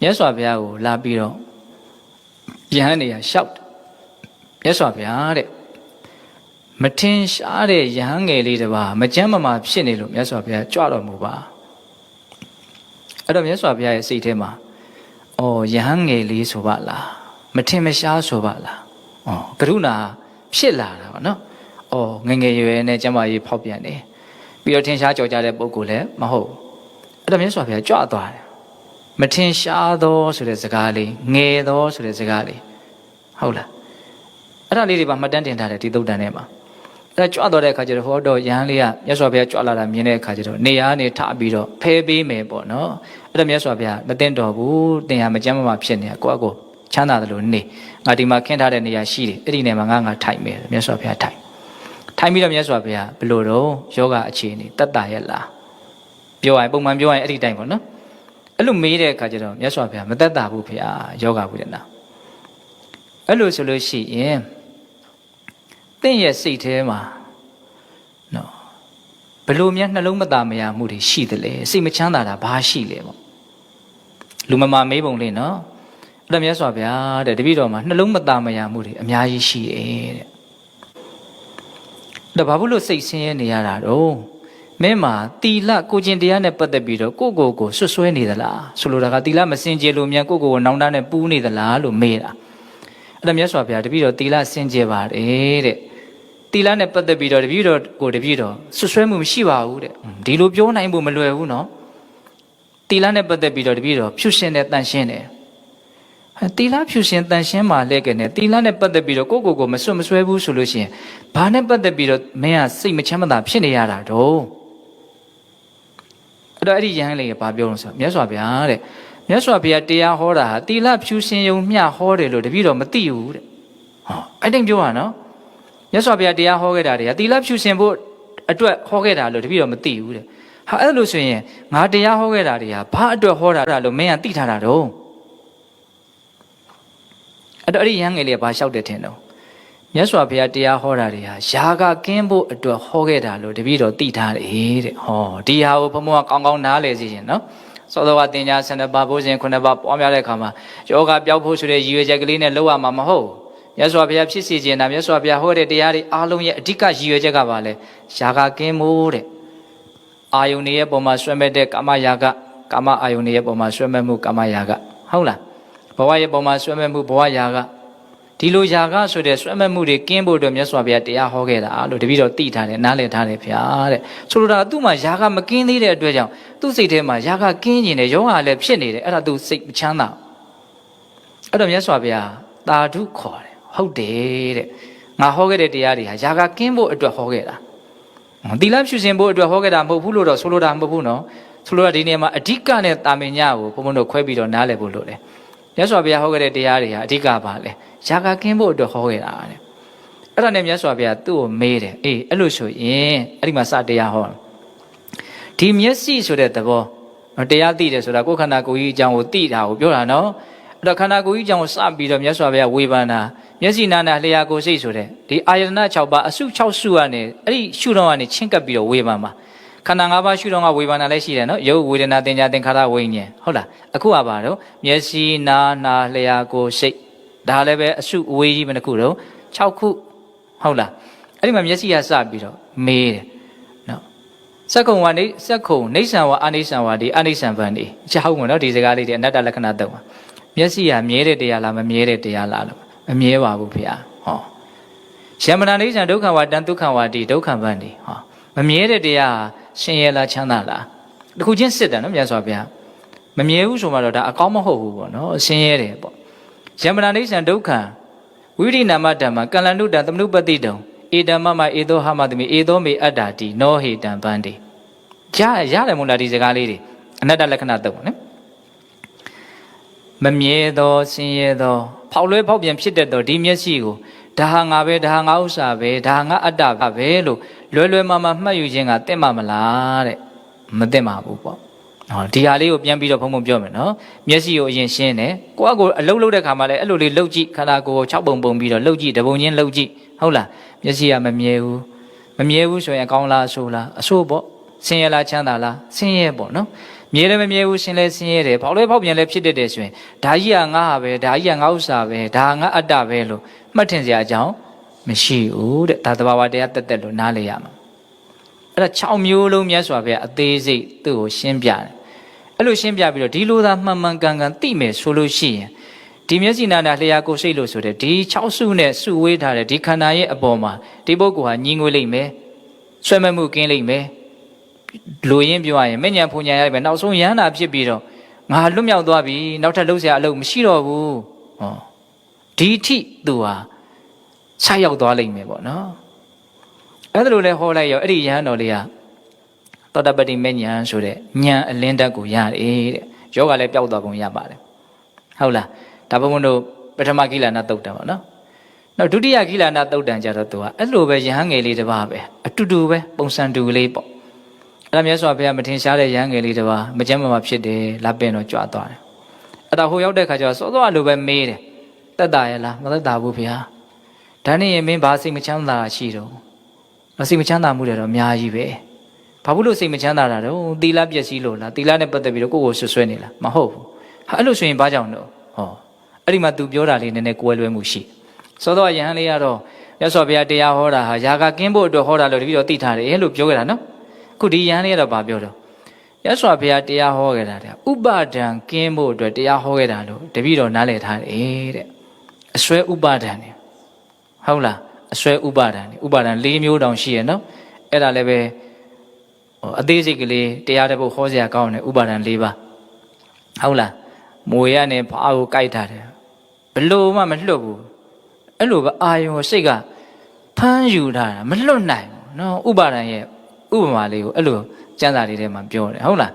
မြတ်စွာဘုရားကိုလာပြီးတော့ယဟန်နေရလျှောက်တယ်မြတ်စွာဘုရားတဲ့မထင်ရှားတဲ့ယဟန်ငယ်လေးတစ်ပါးမကြမ်းမမာဖြစ်နေလို့မြတ်စွာဘုရားကြွတော်မူပါအဲ့တော့မြတ်စွာဘုရားရဲ့စိတ်ထဲမှာအော်ယဟန်ငယ်လေးဆိုပါလားမထင်မရှားဆိုပါလားအော်ကရုဏာဖြစ်လာတာပေါ့နော်အော်ငယ်ငယ်ရွယ်ရွယ်နဲ့ကျမကြီးဖောက်ပြန်တယ်ပြီးတော့ထင်ရှားကြော်ကြတဲ့ပုံကိုလည်းမဟုတ်ဘူးအဲ့တော့မြတ်စွာဘုရားကြွသွားတယ် မထင်ရှားသောဆိုတဲ့စကားလေးငယ်သောဆိုတဲ့စကားလေးဟုတ်လားအဲ့ဒါလေးတွေပါမှတ်တမ်းတင်ထားတယ်ဒီသုတ်တန်ထဲမှာအဲ့ဒါကြွတော့တဲ့အခါကျတော့ဟောတော့ယဟန်လေးကမြတ်စွာဘုရားကြွလာတာမြင်တဲ့အခါကျတော့နေရာကနေထပြီးတော့ဖဲပေးမယ်ပေါ့နော်အဲ့ဒါမြတ်စွာဘုရားမသိတော့ဘူးတင်ဟာမကြမ်းမမဖြစ်နေတာကိုယ့်အကိုချမ်းသာတယ်လို့နေငါဒီမှာခင်းထားတဲ့နေရာရှိတယ်အဲ့ဒီနေရာမှာငါငါထိုင်မယ်မြတ်စွာဘုရားထိုင်ထိုင်ပြီးတော့မြတ်စွာဘုရားဘယ်လိုတော့ယောဂအခြေအနေတတ်တာရဲ့လားပြောရရင်ပုံမှန်ပြောရင်အဲ့ဒီတိုင်းပေါ့နော် အဲ့လိုမေးတဲ့အခါကျတော့မြတ်စွာဘုရားမသက်တာဘူးဖေဟာယောဂဝိဒနာအဲ့လိုဆိုလို့ရှိရင်တင့်ရဲ့စိတ်ထဲမှာနော်ဘလို့များနှလုံးမသားမရမှုတွေရှိတယ်လေစိတ်မချမ်းသာတာဘာရှိလဲပေါ့လူမမာမေးပုံလေးနော်အဲ့တော့မြတ်စွာဘုရားတဲ့တပည့်တော်မှာနှလုံးမသားမရမှုတွေအများကြီးရှိတယ်တဲ့ဒါဘာဖြစ်လို့စိတ်ဆင်းရဲနေရတာတော့ မင်းမှာတီလကိုကျင်တရားနဲ့ပတ်သက်ပြီးတော့ကိုကိုကိုဆွဆွဲနေသလားဆိုလိုတာကတီလမစင်ကြယ်လို့မြန်ကိုကိုကိုနောင်တနဲ့ပူးနေသလားလို့မေးတာအဲ့ဒါမြတ်စွာဘုရားတပည့်တော်တီလစင်ကြယ်ပါတယ်တဲ့တီလနဲ့ပတ်သက်ပြီးတော့တပည့်တော်ကိုတပည့်တော်ဆွဆွဲမှုမရှိပါဘူးတဲ့ဒီလိုပြောနိုင်ဖို့မလွယ်ဘူးနော်တီလနဲ့ပတ်သက်ပြီးတော့တပည့်တော်ဖြူရှင်တဲ့တန်ရှင်းတယ်တီလာဖြူရှင်တန်ရှင်းမှလဲကဲနဲ့တီလာနဲ့ပတ်သက်ပြီးတော့ကိုကိုကိုမဆွတ်မဆွဲဘူးဆိုလို့ရှိရင်ဘာနဲ့ပတ်သက်ပြီးတော့မင်းကစိတ်မချမ်းမသာဖြစ်နေရတာတော့ အဲ့တော့အဲ့ဒီယဟန်လေးကဘာပြောလို့ဆိုမြတ်စွာဘုရားတဲ့မြတ်စွာဘုရားတရားဟောတာဟာတီလဖြူရှင်ယုံမျှဟောတယ်လို့တပည့်တော်မသိဘူးတဲ့ဟောအဲ့တိတ်ပြောတာနော်မြတ်စွာဘုရားတရားဟောခဲ့တာတွေကတီလဖြူရှင်ဖို့အတွက်ဟောခဲ့တာလို့တပည့်တော်မသိဘူးတဲ့ဟာအဲ့လိုဆိုရင်ငါတရားဟောခဲ့တာတွေကဘာအတွက်ဟောတာလို့မင်းကသိထားတာတော့အဲ့တော့အဲ့ဒီယဟန်ငယ်လေးကဘာလျှောက်တယ်ထင်တော့ မြတ်စွာဘုရားတရားဟောတာတွေဟာယာကကင်းဖို့အတွက်ဟောခဲ့တာလို့တပည့်တော်သိထားတယ်တဲ့ဟောဒီဟာကိုဘုံဘုံကကောင်းကောင်းနားလည်စီခြင်းနော်သောတော်ကတင်ညာဆန္ဒပါဘိုးရှင်ခုနှစ်ပါးပွားများတဲ့အခါမှာယောဂပျောက်ဖို့ဆိုတဲ့ရည်ရွယ်ချက်ကလေးနဲ့လောက်ရမှာမဟုတ်မြတ်စွာဘုရားဖြစ်စီခြင်းတာမြတ်စွာဘုရားဟောတဲ့တရားတွေအားလုံးရဲ့အဓိကရည်ရွယ်ချက်ကပါလဲယာကကင်းဖို့တဲ့အာယုန်တွေရဲ့ပုံမှာဆွဲမဲ့တဲ့ကာမယာကကာမအာယုန်တွေရဲ့ပုံမှာဆွဲမဲ့မှုကာမယာကဟုတ်လားဘဝရဲ့ပုံမှာဆွဲမဲ့မှုဘဝယာက ဒီလိုຢာကဆိုတဲ့ဆွဲမဲ့မှုတွေကင်းဖို့အတွက်မြတ်စွာဘုရားတရားဟောခဲ့တာလို့တပည့်တော်သိထားတယ်နားလည်ထားတယ်ဗျာတဲ့ဆိုလိုတာသူ့မှာຢာကမကင်းသေးတဲ့အတွက်ကြောင့်သူ့စိတ်ထဲမှာຢာကကင်းကျင်တယ်ယောဂလည်းဖြစ်နေတယ်အဲ့ဒါသူစိတ်မချမ်းသာအဲ့တော့မြတ်စွာဘုရားတာဓုခေါ်တယ်ဟုတ်တယ်တဲ့ငါဟောခဲ့တဲ့တရားတွေဟာຢာကကင်းဖို့အတွက်ဟောခဲ့တာသီလဖြူစင်ဖို့အတွက်ဟောခဲ့တာမဟုတ်ဘူးလို့တော့ဆိုလိုတာမဟုတ်ဘူးနော်ဆိုလိုတာဒီနေရာမှာအဓိကနဲ့တာမင်ညကိုဘုံဘုံတို့ခွဲပြီးတော့နားလည်ဖို့လိုတယ် မြတ်စွာဘုရားဟောခဲ့တဲ့တရားတွေဟာအဓိကပါလေຢာကကင်းဖို့အတွက်ဟောခဲ့တာတဲ့အဲ့ဒါနဲ့မြတ်စွာဘုရားသူ့ကိုမေးတယ်အေးအဲ့လိုဆိုရင်အဲ့ဒီမှာစတရားဟောဒီမျက်စိဆိုတဲ့သဘောတရားသိတယ်ဆိုတာကိုယ်ခန္ဓာကိုယ်ကြီးအကြောင်းကိုသိတာကိုပြောတာနော်အဲ့တော့ခန္ဓာကိုယ်ကြီးအကြောင်းကိုစပြီးတော့မြတ်စွာဘုရားဝေဖန်တာမျက်စိနာနာလျှာကိုယ်စိတ်ဆိုတဲ့ဒီအာယတနာ6ပါးအစု6စုကနေအဲ့ဒီရှုတော့ကနေချင်းကပ်ပြီးတော့ဝေဖန်ပါ ခန္ဓာ၅ပါးရှုတော့ကဝေဖန်တာလည်းရှိတယ်နော်ယုတ်ဝေဒနာသင်္ညာသင်္ခါရဝိညာဉ်ဟုတ်လားအခုကပါတော့မျက်စိနာနာလျှာကိုယ်စိတ်ဒါလည်းပဲအစုအဝေးကြီးမတစ်ခုတော့6ခုဟုတ်လားအဲ့ဒီမှာမျက်စိကစပြီးတော့မေးတယ်နော်စက္ကုံဝနေစက္ခုံနေဆံဝအာနေဆံဝဒီအာနေဆံဗန်ဒီအချောင်းဝင်နော်ဒီစကားလေးတွေအနတ္တလက္ခဏာတော့ပါမျက်စိကမြဲတဲ့တရားလားမမြဲတဲ့တရားလားလို့မမြဲပါဘူးဖေ။ဟောယမနာနေဆံဒုက္ခဝတံဒုက္ခဝတိဒုက္ခဗန်ဒီဟောမမြဲတဲ့တရား ရှင်ရလားချမ်းသာလားတခုချင်းစစ်တယ်နော်မြတ်စွာဘုရားမမြဲဘူးဆိုမှတော့ဒါအကောင်းမဟုတ်ဘူးပေါ့နော်ဆင်းရဲတယ်ပေါ့ယမနာနေဆံဒုက္ခဝိရိနာမဓမ္မကလန္တုတံသမနုပတိတုံဧတမမဧသောဟမတမိဧသောမေအတ္တာတိနောဟေတံဗန္တိရရတယ်မို့လားဒီစကားလေးတွေအနတ္တလက္ခဏာတုံနော်မမြဲသောဆင်းရဲသောဖောက်လွဲဖောက်ပြန်ဖြစ်တတ်သောဒီမျက်စိကို ဒါဟာငါပဲဒါဟာငါဥစ္စာပဲဒါဟာငါအတ္တပဲလို့လွယ်လွယ်မမမှတ်ယူခြင်းကတင့်မမလားတဲ့မတင့်ပါဘူးပေါ့ဟောဒီဟာလေးကိုပြန်ပြီးတော့ဘုံဘုံပြောမယ်နော်မျက်စိကိုအရင်ရှင်းတယ်ကိုယ့်အကိုအလုံးလုံးတဲ့ခါမှာလည်းအဲ့လိုလေးလှုပ်ကြည့်ခန္ဓာကိုယ်ကို6ပုံပုံပြီးတော့လှုပ်ကြည့်တပုံချင်းလှုပ်ကြည့်ဟုတ်လားမျက်စိကမမြဲဘူးမမြဲဘူးဆိုရင်အကောင်းလားအဆိုးလားအဆိုးပေါ့ ဆင်းရဲလားချမ်းသာလားဆင်းရဲပေါ့နော်မြဲလည်းမမြဲဘူးရှင်လည်းဆင်းရဲတယ်ဖောက်လဲဖောက်ပြန်လည်းဖြစ်တတ်တယ်ဆိုရင်ဒါကြီးကငါဟာပဲဒါကြီးကငါဥစ္စာပဲဒါငါအတ္တပဲလို့မှတ်ထင်စရာအကြောင်းမရှိဘူးတဲ့ဒါသဘာဝတရားတက်တက်လို့နားလေရမှာအဲ့ဒါ6မျိုးလုံးမြတ်စွာဘုရားအသေးစိတ်သူ့ကိုရှင်းပြတယ်အဲ့လိုရှင်းပြပြီးတော့ဒီလိုသာမှန်မှန်ကန်ကန်သိမယ်ဆိုလို့ရှိရင်ဒီမျက်စိနာနာလျှာကိုယ်စိတ်လို့ဆိုတဲ့ဒီ6စုနဲ့စုဝေးထားတဲ့ဒီခန္ဓာရဲ့အပေါ်မှာဒီပုဂ္ဂိုလ်ဟာညီငွေလိမ့်မယ်ဆွဲမဲ့မှုကင်းလိမ့်မယ် လူရင်းပြောရရင်မညံဖုန်ညာရပဲနောက်ဆုံးရဟန္တာဖြစ်ပြီးတော့ငါလွတ်မြောက်သွားပြီနောက်ထပ်လှုပ်ရှားအလုပ်မရှိတော့ဘူးဟောဒီအထိသူဟာဆက်ရောက်သွားလိမ့်မယ်ပေါ့နော်အဲ့ဒါလိုလဲဟောလိုက်ရောအဲ့ဒီရဟန်းတော်လေးကသောတပတိမဉ္ဇဉ်ဆိုတဲ့ဉာဏ်အလင်းတက်ကိုရတယ်တဲ့ယောဂလည်းပျောက်သွားကုန်ရပါတယ်ဟုတ်လားဒါဘုံဘုံတို့ပထမကိလနာတုတ်တယ်ပေါ့နော်နောက်ဒုတိယကိလနာတုတ်တန်ကြတော့သူကအဲ့လိုပဲယဟန်ငယ်လေးတစ်ပါးပဲအတူတူပဲပုံစံတူလေးပေါ့ အဲ့ဒါမြတ်စွာဘုရားမထင်ရှားတဲ့ရဟန်းငယ်လေးတစ်ပါးမကြမ်းမမဖြစ်တယ်လာပင်တော့ကြွားသွားတယ်အဲ့ဒါဟိုရောက်တဲ့ခါကျတော့စောစောလိုပဲမေးတယ်တက်တာရဲ့လားမသက်တာဘူးဘုရားဒါနဲ့ရင်မင်းဘာစိတ်မချမ်းသာရှိတော့မစိတ်မချမ်းသာမှုတွေတော့အများကြီးပဲဘာဘူးလို့စိတ်မချမ်းသာတာတော့သီလပျက်စီးလို့လားသီလနဲ့ပတ်သက်ပြီးတော့ကိုယ့်ကိုဆွဆွဲနေလားမဟုတ်ဘူးဟာအဲ့လိုဆိုရင်ဘာကြောင့်တော့ဟောအဲ့ဒီမှာ तू ပြောတာလေးနည်းနည်းကွဲလွဲမှုရှိစောစောရဟန်းလေးကတော့မြတ်စွာဘုရားတရားဟောတာဟာຢာကကင်းဖို့အတွက်ဟောတာလို့တပည့်တော်သိထားတယ်လို့ပြောခဲ့တာနော် ခုဒီယန်းလေးကတော့ဗာပြောတော့ရသော်ဘုရားတရားဟောခဲ့တာတဲ့ဥပါဒံကင်းဖို့အတွက်တရားဟောခဲ့တာလို့တပည့်တော်နားလည်ထားတယ်တဲ့အစွဲဥပါဒံနေဟုတ်လားအစွဲဥပါဒံနေဥပါဒံ၄မျိုးတောင်ရှိရနော်အဲ့ဒါလည်းပဲဟိုအသေးစိတ်ကလေးတရားတစ်ပုဒ်ဟောစရာကောင်းတယ်ဥပါဒံ၄ပါးဟုတ်လားမွေရနဲ့ဘာကိုကြိုက်ထားတယ်ဘလို့မှမလွတ်ဘူးအဲ့လိုပဲအာယုံကိုစိတ်ကဖမ်းယူထားတာမလွတ်နိုင်ဘူးနော်ဥပါဒံရဲ့ ဥပမာလေးကိုအဲ့လိုစံစာလေးထဲမှာပြောတယ်ဟုတ်လား